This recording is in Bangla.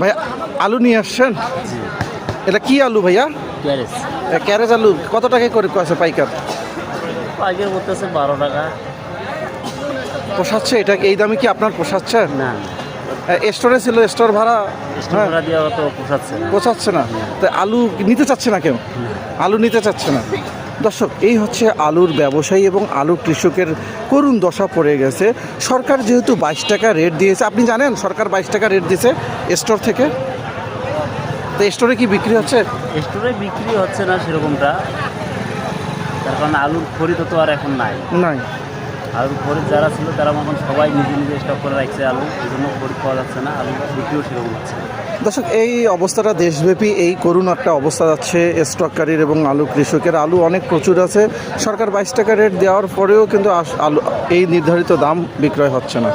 ভাই আলু নিয়ে আসছেন? এটা কি আলু ভাইয়া? ক্যারেজ। আলু। কত টাকা করে আছে পাইকার? আগের বলতেছে বারো টাকা। পোষাচ্ছে? এটা এই দামে কি আপনার পোষাচ্ছে? না। স্টোরে ছিল স্টোর ভাড়া? হ্যাঁ। স্টোরা পোষাচ্ছে না। পোষাচ্ছে না। তো আলু নিতে চাচ্ছে না কেউ? আলু নিতে চাচ্ছে না। দর্শক এই হচ্ছে আলুর ব্যবসায়ী এবং আলু কৃষকের করুণ দশা পড়ে গেছে। সরকার যেহেতু বাইশ টাকা রেট দিয়েছে আপনি জানেন সরকার বাইশ টাকা রেট দিয়েছে স্টোর থেকে? তো স্টোরে কি বিক্রি হচ্ছে? স্টোরে বিক্রি হচ্ছে না সেরকমটা। তার কারণ আলুর খরিদ তো আর এখন নাই। নাই। আলুর পরে যারা ছিল, তারা মতন সবাই নিজে নিজে স্টক করে রাখছে আলু। এই জন্য খরিদ পাওয়া যাচ্ছে না, আলু বিক্রিও সেরকম হচ্ছে দর্শক, এই অবস্থাটা দেশব্যাপী, এই করুণ একটা অবস্থা যাচ্ছে স্টককারীর এবং আলু কৃষকের। আলু অনেক প্রচুর আছে। সরকার বাইশ টাকা রেট দেওয়ার পরেও কিন্তু আলু এই নির্ধারিত দাম বিক্রয় হচ্ছে না।